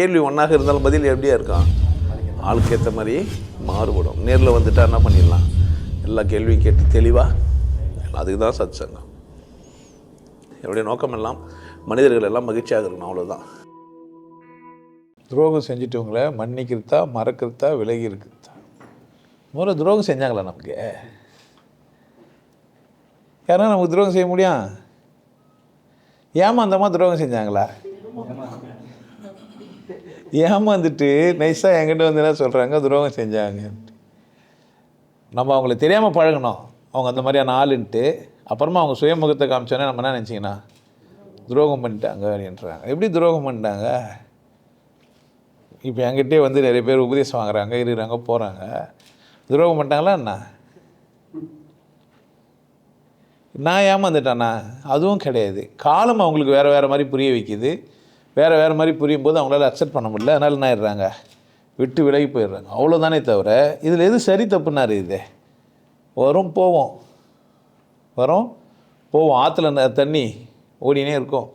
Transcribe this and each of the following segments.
கேள்வி ஒன்றாக இருந்தாலும் பதில் எப்படியா இருக்கான் ஆளுக்கு ஏற்ற மாதிரி மாறுபடும். நேரில் வந்துட்டா என்ன பண்ணிடலாம்? எல்லா கேள்வியும் கேட்டு தெளிவாக அதுக்கு தான் சத் சங்கம் என்னுடைய நோக்கம் எல்லாம் மனிதர்கள் எல்லாம் மகிழ்ச்சியாக இருக்கணும் அவ்வளோதான் துரோகம் செஞ்சிட்டவங்கள மன்னிக்கிறதா மறக்கிறதா விலகி இருக்கிறதா? முதல்ல துரோகம் செஞ்சாங்களா நமக்கு? யாரா நமக்கு துரோகம் செய்ய முடியும்? ஏமாந்தமா துரோகம் செஞ்சாங்களா? ஏமாந்துட்டு நைஸாக என்கிட்ட வந்து என்ன சொல்கிறாங்க துரோகம் செஞ்சாங்க. நம்ம அவங்கள தெரியாமல் பழகணும் அவங்க அந்த மாதிரியான ஆளுன்ட்டு அப்புறமா அவங்க சுயமுகத்தை காமிச்சோன்னே நம்ம என்ன நினச்சிங்கன்னா துரோகம் பண்ணிட்டாங்க அப்படின்றாங்க. எப்படி துரோகம் பண்ணிட்டாங்க? இப்போ என்கிட்டே வந்து நிறைய பேர் உபதேசம் வாங்குறாங்க இருக்கிறாங்க போகிறாங்க துரோகம் பண்ணிட்டாங்களா என்ன? நான் ஏமாந்துட்டேண்ணா அதுவும் கிடையாது. காலம் அவங்களுக்கு வேறு வேறு மாதிரி புரிய வைக்குது. வேறு வேறு மாதிரி புரியும் போது அவங்களால அக்செப்ட் பண்ண முடியல. அதனால் என்ன ஆயிடுறாங்க? விட்டு விலகி போயிடுறாங்க. அவ்வளோதானே தவிர இதில் எது சரி தப்புனாரு இது? வரும் போவோம் வரும் போவோம் ஆற்றுல தண்ணி ஓடினே இருக்கும்.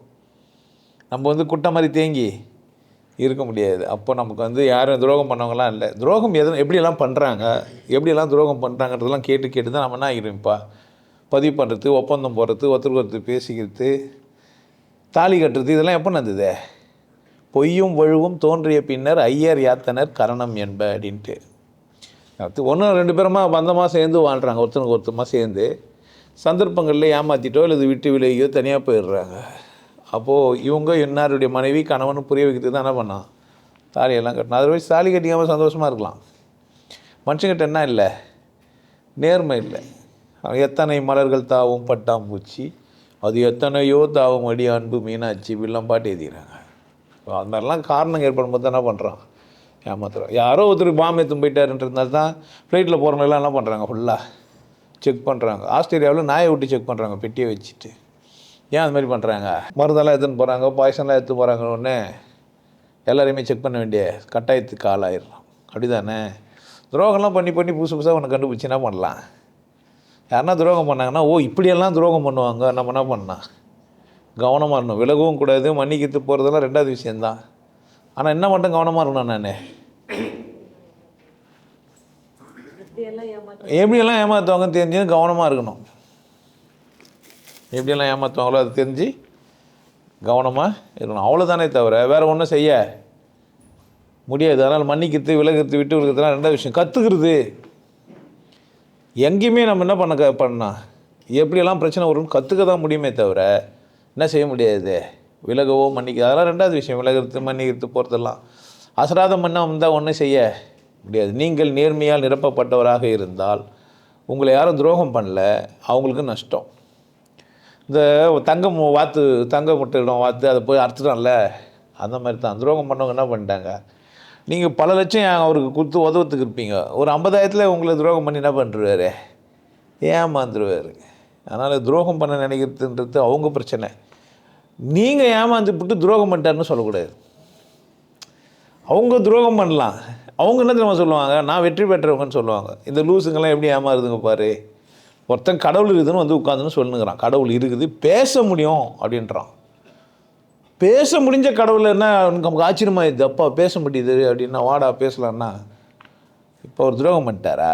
நம்ம வந்து குட்டை மாதிரி தேங்கி இருக்க முடியாது. அப்போ நமக்கு வந்து யாரும் துரோகம் பண்ணவங்களாம் இல்லை. துரோகம் எது எப்படியெல்லாம் பண்ணுறாங்க எப்படியெல்லாம் துரோகம் பண்ணுறாங்கன்றதெல்லாம் கேட்டு கேட்டு தான் நம்ம என்ன ஆகிருப்பா பதிவு பண்ணுறது ஒப்பந்தம் போடுறது ஒருத்தருக்கு ஒருத்தர் பேசிக்கிறது தாலி கட்டுறது இதெல்லாம் எப்போ நடந்தது? பொய்யும் வழுவும் தோன்றிய பின்னர் ஐயர் யாத்தனர் கரணம் என்ப அப்படின்ட்டு. ஒன்றும் ஒன்று ரெண்டு பேருமா பந்தமாக சேர்ந்து வாழ்கிறாங்க ஒருத்தனுக்கு ஒருத்தமாக சேர்ந்து. சந்தர்ப்பங்களில் ஏமாற்றிட்டோ அல்லது விட்டு விலகியோ தனியாக போயிடுறாங்க. அப்போது இவங்க இன்னாருடைய மனைவி கணவன் புரிய வைக்கிறது தான் என்ன பண்ணான் தாலியெல்லாம் கட்டணும். அதர்வைஸ் தாலி கட்டிக்காமல் சந்தோஷமாக இருக்கலாம். மனுஷங்கிட்ட என்ன இல்லை? நேர்மை இல்லை. எத்தனை மலர்கள் தாவும் பட்டாம்பூச்சி. அது எத்தனையோ தாவும் அடி அன்பு மீனாட்சி இப்படிலாம் பாட்டு எழுதிக்கிறாங்க. அது மாதிரிலாம் காரணம் ஏற்படும் போது என்ன பண்ணுறோம் ஏமாத்துறோம். யாரோ ஒருத்தர் பாம்பு எடுத்து போயிட்டாருன்றதுனால தான் ஃப்ளைட்டில் போகிறவங்களாம் என்ன பண்ணுறாங்க ஃபுல்லாக செக் பண்ணுறாங்க ஆஸ்திரேலியாவில் நாயை விட்டு செக் பண்ணுறாங்க பெட்டியை வச்சுட்டு. ஏன் அது மாதிரி பண்ணுறாங்க மருந்தெல்லாம் எடுத்துன்னு போகிறாங்க பாய்சன்லாம் எடுத்து போகிறாங்க உடனே எல்லாரையுமே செக் பண்ண வேண்டிய கட்டாயத்துக்கு ஆளாயிடுறோம். அப்படி தானே துரோகம்லாம் பண்ணி பண்ணி புதுசு புதுசாக ஒன்று கண்டுபிடிச்சின்னா பண்ணலாம்? யாருன்னா துரோகம் பண்ணாங்கன்னா ஓ இப்படியெல்லாம் துரோகம் பண்ணுவாங்க. நம்ம என்ன பண்ணலாம்? கவனமாக இருக்கணும். விலகவும் கூடாது மன்னிக்கிட்டு போகிறதெல்லாம் ரெண்டாவது விஷயந்தான் ஆனால் என்ன மட்டும் கவனமாக இருக்கணும் நான்? எப்படியெல்லாம் ஏமாற்றுவாங்கன்னு தெரிஞ்சு கவனமாக இருக்கணும். எப்படியெல்லாம் ஏமாற்றுவாங்களோ அது தெரிஞ்சு கவனமாக இருக்கணும். அவ்வளோதானே தவிர வேறு ஒன்றும் செய்ய முடியாது. அதனால் மன்னிக்கிறது விலகிறது விட்டு விலகிறதுலாம் ரெண்டாவது விஷயம். கற்றுக்கிறது எங்கேயுமே நம்ம என்ன பண்ண பண்ணா? எப்படியெல்லாம் பிரச்சனை வரும்னு கற்றுக்க தான் முடியுமே தவிர என்ன செய்ய முடியாது? விலகவோ மன்னிக்க அதெல்லாம் ரெண்டாவது விஷயம். விலகிறது மன்னிக்கிறது போகிறதெல்லாம் அசராத மண்ணம் வந்தால் ஒன்றும் செய்ய முடியாது. நீங்கள் நேர்மையால் நிரப்பப்பட்டவராக இருந்தால் உங்களை யாரும் துரோகம் பண்ணல அவங்களுக்கு நஷ்டம். இந்த தங்கம் வாத்து தங்க முட்டையிடம் வாத்து அதை போய் அறுத்துட்டான்ல அந்த மாதிரி தான் துரோகம் பண்ணவங்க என்ன பண்ணிட்டாங்க? நீங்கள் பல லட்சம் அவருக்கு கொடுத்து உதவத்துக்கு இருப்பீங்க? ஒரு ஐம்பதாயிரத்தில் உங்களை துரோகம் பண்ணி என்ன பண்ணுருவாரு ஏமாந்துருவார். அதனால் துரோகம் பண்ண நினைக்கிறதுன்றது அவங்க பிரச்சனை. நீங்கள் ஏமாந்து விட்டு துரோகம் பண்ணிட்டாருன்னு சொல்லக்கூடாது. அவங்க துரோகம் பண்ணலாம். அவங்க என்ன தெரியுமா சொல்லுவாங்க? நான் வெற்றி பெற்றவங்கன்னு சொல்லுவாங்க. இந்த லூசுங்கெல்லாம் எப்படி ஏமாறுதுங்க பாரு? ஒருத்தன் கடவுள் இருக்குதுன்னு வந்து உட்காந்துன்னு சொல்லுங்கிறான். கடவுள் இருக்குது பேச முடியும் அப்படின்றான். பேச முடிஞ்ச கடவுள் என்ன? நமக்கு ஆச்சரியமாயிடுது அப்பா பேச முடியுது அப்படின்னா வாடா பேசலான்னா இப்போ அவர் துரோகம் பண்ணிட்டாரா?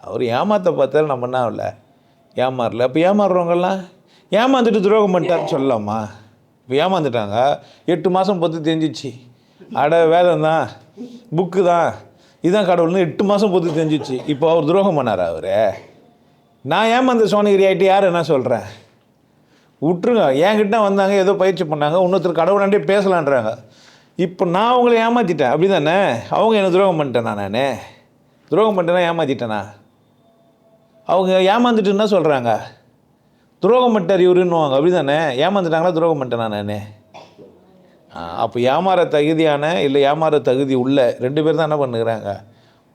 அவர் ஏமாத்த பார்த்தாலும் நம்ம என்ன ஆகல? ஏமாறல. அப்போ ஏமாறுறவங்கெல்லாம் ஏமாந்துட்டு துரோகம் பண்ணிட்டாருன்னு சொல்லலாமா? இப்போ ஏமாந்துட்டாங்க. எட்டு மாதம் பொத்து தெரிஞ்சிச்சு. அட வேதம் தான் புக்கு தான் இதுதான் கடவுள்னு எட்டு மாதம் பொத்து தெரிஞ்சிச்சு. இப்போ அவர் துரோகம் பண்ணாரா அவர்? நான் ஏமாந்த சோனகிரி ஆகிட்டு யார் என்ன சொல்கிறேன் விட்டுருங்க. என்கிட்ட வந்தாங்க ஏதோ பயிற்சி பண்ணாங்க இன்னொருத்தர் கடவுளாண்டே பேசலான்றாங்க. இப்போ நான் அவங்கள ஏமாற்றிட்டேன் அப்படி தானே அவங்க என்ன துரோகம் பண்ணிட்டேனா நான்? துரோகம் பண்ணிட்டேன்னா ஏமாற்றிட்டேனா அவங்க ஏமாந்துட்டுன்னா சொல்கிறாங்க துரோகம் பண்ணிட்டார் இவருன்னுவாங்க. அப்படி தானே ஏமாந்துட்டாங்களா துரோகம் பண்ணிட்டேனா நான்? அப்போ ஏமாற தகுதியான இல்லை ஏமாற தகுதி உள்ள ரெண்டு பேர் தான் என்ன பண்ணுகிறாங்க?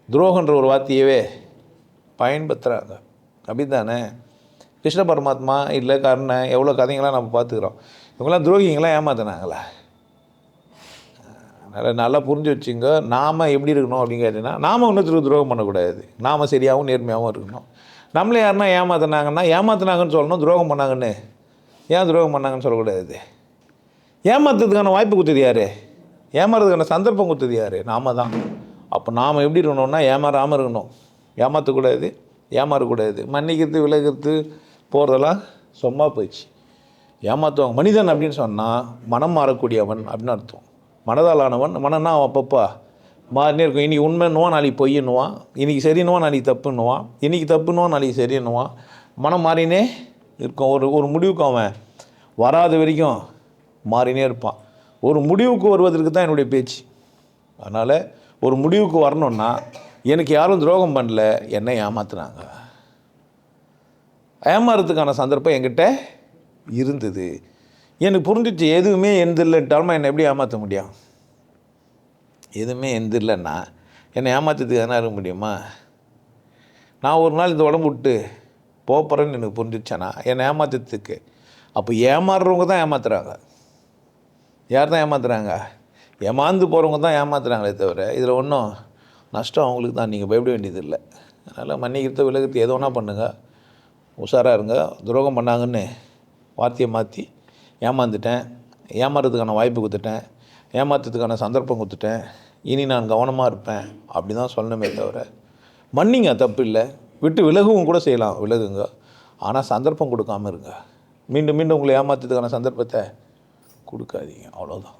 துரோகன்ற ஒரு வார்த்தையவே பயன்படுத்துகிறாங்க அப்படி தானே கிருஷ்ண பரமாத்மா இல்லை கர்ணன் எவ்வளோ கதைங்களாம் நம்ம பார்த்துக்குறோம். இவங்களாம் துரோகிங்களாம் ஏமாத்தினாங்களா. அதனால் நல்லா புரிஞ்சு வச்சுங்க நாம் எப்படி இருக்கணும் அப்படின்னு கேட்டிங்கன்னா நாம் இன்னொருத்தருக்கு துரோகம் பண்ணக்கூடாது. நாம் சரியாகவும் நேர்மையாகவும் இருக்கணும். நம்மளே யாருன்னா ஏமாத்தினாங்கன்னா ஏமாத்தினாங்கன்னு சொல்லணும் துரோகம் பண்ணாங்கன்னு. ஏன் துரோகம் பண்ணாங்கன்னு சொல்லக்கூடாது? ஏமாத்துறதுக்கான வாய்ப்பு கொடுத்தது யார்? ஏமாறதுக்கான சந்தர்ப்பம் கொடுத்தது யார்? நாம தான். அப்போ நாம் எப்படி இருக்கணும்னா ஏமாறாமல் இருக்கணும். ஏமாற்றக்கூடாது ஏமாறக்கூடாது. மன்னிக்கிறது விலகிறது போகிறதெல்லாம் சும்மா போயிடுச்சு. ஏமாற்றுவாங்க மனிதன் அப்படின்னு சொன்னால் மனம் மாறக்கூடியவன் அப்படின்னு அர்த்தம். மனதால் ஆனவன் மனம்னா அவன் அப்பப்பா. மாறினே இருக்கும். இன்றைக்கி உண்மைன்னுவான் நாளைக்கு பொய்ன்னுவான். இன்றைக்கி சரின்னுவான் நாளைக்கு தப்புன்னுவான். இன்றைக்கி தப்புன்னுவான் நாளைக்கு சரின்னுவான். மனம் மாறினே இருக்கும். ஒரு ஒரு முடிவுக்கு அவன் வராத வரைக்கும் மாறினே இருப்பான். ஒரு முடிவுக்கு வருவதற்கு தான் என்னுடைய பேச்சு. அதனால் ஒரு முடிவுக்கு வரணுன்னா எனக்கு யாரும் துரோகம் பண்ணல என்னை ஏமாத்துனாங்க. ஏமாறதுக்கான சந்தர்ப்பம் என்கிட்ட இருந்தது. எனக்கு புரிஞ்சிச்சு எதுவுமே எந்த என்னை எப்படி ஏமாற்ற முடியும்? எதுவுமே எந்த என்னை ஏமாற்றதுக்கு எதனா இருக்க முடியுமா? நான் ஒரு நாள் இந்த உடம்பு விட்டு போகிறேன்னு எனக்கு புரிஞ்சிச்சேனா என்னை ஏமாற்றத்துக்கு அப்போ ஏமாறுறவங்க தான் ஏமாத்துறாங்க. யார் தான் ஏமாத்துறாங்க? ஏமாந்து போகிறவங்க தான் ஏமாத்துறாங்களே தவிர இதில் ஒன்றும் நஷ்டம் அவங்களுக்கு தான். நீங்கள் பயப்பட வேண்டியதில்லை அதனால் மன்னிக்கிறத விலகிறது எது வேணா பண்ணுங்கள் உஷாராக இருங்க. துரோகம் பண்ணாங்கன்னு வார்த்தையை மாற்றி ஏமாந்துட்டேன். ஏமாறதுக்கான வாய்ப்பு கொடுத்துட்டேன். ஏமாத்துறதுக்கான சந்தர்ப்பம் கொடுத்துட்டேன். இனி நான் கவனமாக இருப்பேன். அப்படி தான் சொல்லணுமே தவிர மன்னிங்க தப்பு இல்லை. விட்டு விலகவும் கூட செய்யலாம். விலகுங்க. ஆனால் சந்தர்ப்பம் கொடுக்காம இருங்க. மீண்டும் மீண்டும் உங்களை ஏமாத்துறதுக்கான சந்தர்ப்பத்தை கொடுக்காதீங்க. அவ்வளோதான்